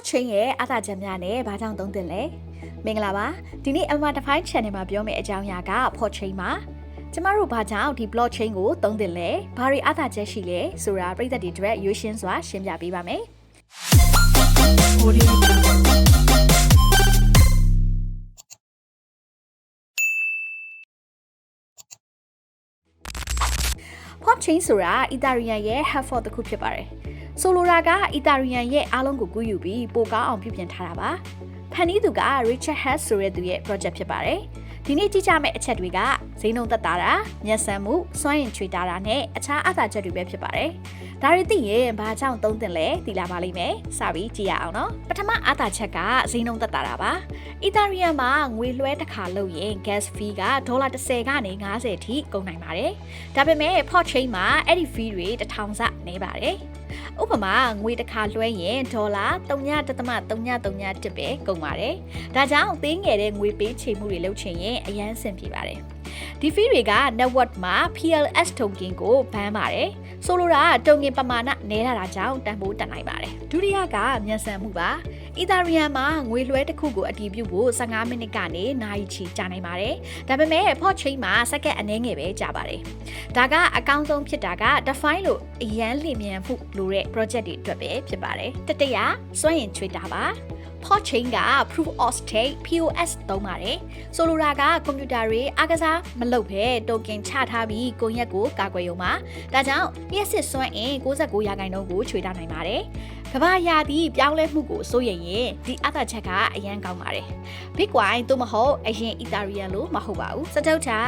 Hot chain ရဲ့အသာချက်များနဲ့ဘာကြောင့်သုံးသင့်လဲမင်္ဂလာပါဒီနေ့ Emma Define Channel မှာပြောမယ့်အကြောင်းအရာက Hot chain ပါကျမတို့ဘာကြောင့်ဒီ blockchain ကိုသုံးသင့်လဲဘာတွေအသာချက်ရှိလဲဆိုတာပြည်သက်တွေအတွက်ရွေးရှင်းစွာရှင်းပြပေးပါမယ် Pop chain ဆိုတာ Ethereum ရဲ့ hardfork တစ်ခုဖြစ်ပါတယ်။ ဆိုလိုတာက Ethereum ရဲ့အားလုံးကိုကူးယူပြီးပိုကောင်းအောင်ပြုပြင်ထားတာပါ။ဖန်တီးသူက Richard Hess ဆိုတဲ့သူရဲ့ project ဖြစ်ပါတယ်။ဒီနေ့ကြည့်ကြမယ့်အချက်တွေကဈေးနှုန်းသက်သာတာ၊မျက်စံမှု၊စွမ်းရင်ချွေတာတာနဲ့အခြားအသာချက်တွေပဲဖြစ်ပါတယ်။ဒါတွေသိရင်ဘာကြောင့်သုံးသင့်လဲသိလာပါလိမ့်မယ်။စပြီးကြည့်ရအောင်နော်။ပထမအသာချက်ကဈေးနှုန်းသက်သာတာပါ။ Ethereum မှာငွေလွှဲတစ်ခါလုပ်ရင် gas fee ကဒေါ်လာ30ကနေ50အထိကုန်နိုင်ပါတယ်။ဒါပေမဲ့ Port chain မှာအဲ့ဒီ fee တွေ1000စနေပါတယ်။ ဥပမာငွေတစ်ခါလွှဲရင်ဒေါ်လာ3.331ပဲကုန်ပါတယ်။ဒါကြောင့်သေးငယ်တဲ့ငွေပေးချေမှုတွေလုပ်ချင်ရင်အရန်ဆင်ပြေပါတယ်။ ဒီ fee တွေက network မှာ PLS token ကိုဘန်းပါတယ်။ဆိုလိုတာက token ပမာဏနည်းလာတာကြောင့်တန်ဖိုးတက်နိုင်ပါတယ်။ဒုတိယကမြန်ဆန်မှုပါ။ Ethereum မှာငွေလွှဲတစ်ခုကိုအတည်ပြုဖို့15မိနစ်ကနေနာရီချီကြာနိုင်ပါတယ်။ဒါပေမဲ့ Port chain မှာစက္ကန့်အနည်းငယ်ပဲကြာပါတယ်။ဒါကအကောင်းဆုံးဖြစ်တာက Define လို့အရန်လျင်မြန်မှုလို့တဲ့ project တွေအတွက်ပဲဖြစ်ပါတယ်။တတိယစွန့်ရင်ချွေတာပါ။ Port chain က proof of stake POS သုံးပါတယ်။ဆိုလိုတာကကွန်ပျူတာတွေအားကစားမလုပ်ဘဲ token ချထားပြီးကွန်ရက်ကိုကာကွယ်ရုံပါ။ဒါကြောင့်လျှက်စစ်စွမ်းအင်69ရာခိုင်နှုန်းကိုချွေထားနိုင်ပါတယ်။ ကမ္ဘာရာသီပြောင်းလဲမှုကိုစိုးရိမ်ရင်ဒီအသာချက်ကအရန်ကောင်းပါတယ်။ Bitcoin သို့မဟုတ်အရင် Ethereum လို့မဟုတ်ပါဘူး။စတုတ်တာ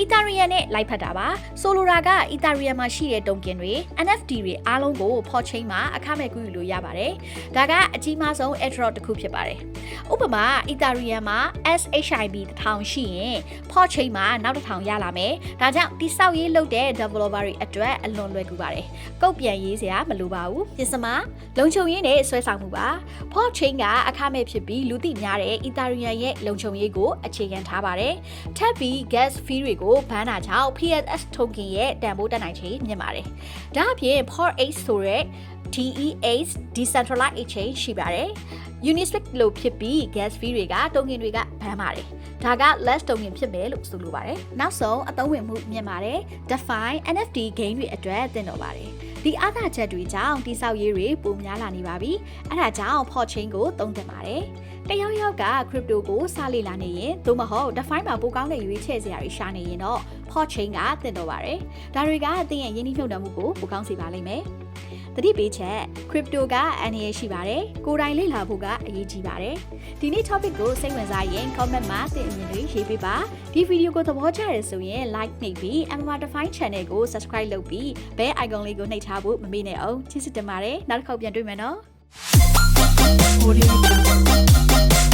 Ethereum နဲ့လိုက်ဖက်တာပါ။ဆိုလိုတာက Ethereum မှာရှိတဲ့ token တွေ NFT တွေအားလုံးကို Port chain မှာအခမဲ့ကူးယူလို့ရပါတယ်။ဒါကအကြီးမားဆုံး airdrop တစ်ခုဖြစ်ပါတယ်။ဥပမာ Ethereum မှာ SHIB 1000ရှိရင် Port chain မှာနောက်တစ်ထောင်ရလာမယ်။ဒါကြောင့်တိစောက်ရေးလုပ်တဲ့ developer တွေအတွက်အလွန်လွယ်ကူပါတယ်။ကုတ်ပြန်ရေးစရာမလိုပါဘူး။ပြင်စမှာလုံခြုံရေးနဲ့ဆွဲဆောင်မှုပါ။ Port chain ကအခမဲ့ဖြစ်ပြီးလူသိများတဲ့ Ethereum ရဲ့လုံခြုံရေးကိုအခြေခံထားပါတယ်။ထပ်ပြီး gas fee တွေကိုဘန်းတာကြောင့် PSS token ရဲ့တန်ဖိုးတက်နိုင်ခြေမြင့်ပါတယ်။ဒါအပြင် Port X ဆိုတဲ့ DEX decentralized exchange ရှိပါတယ်။ Uniswap လို့ဖြစ်ပြီး gas fee တွေကတုံငင်တွေကဘန်းပါတယ်။ဒါက less တုံငင်ဖြစ်မယ်လို့ဆိုလိုပါတယ်။နောက်ဆုံးအသုံးဝင်မှုမြင့်ပါတယ်။ Define NFT gain တွေအတွက်သင့်တော်ပါတယ်။ ဒီအားသာချက်တွေကြောင့်တိဆောက်ရေးတွေပိုများလာနေပါပြီ။အဲဒါကြောင့် Port chain ကိုသုံးသင့်ပါတယ်။တယောက်ယောက်က crypto ကိုစလေ့လာနေရင်သို့မဟုတ် Define မှာပိုကောင်းတဲ့ရွေးချယ်စရာတွေရှာနေရင်တော့ Port chain ကသင့်တော်ပါတယ်။ဒါတွေကသင်ရဲ့ယင်းနှိမ့်နှုတ်မှုကိုပိုကောင်းစေပါလိမ့်မယ်။ တတိပေးချက် crypto ကအန္တရာယ်ရှိပါတယ်။ကိုယ်တိုင်လေ့လာဖို့ကအရေးကြီးပါတယ်။ဒီနေ့ topic ကိုစိတ်ဝင်စားရင် comment မှာသင်အမြင်တွေရေးပေးပါ။ဒီဗီဒီယိုကိုသဘောကျရဆိုရင် like နှိပ်ပြီး MMA Define Channel ကို subscribe လုပ်ပြီး bell icon လေးကိုနှိပ်ထားဖို့မမေ့နဲ့အောင်ချစ်စစ်တင်ပါတယ်။နောက်တစ်ခေါက်ပြန်တွေ့မယ်နော်။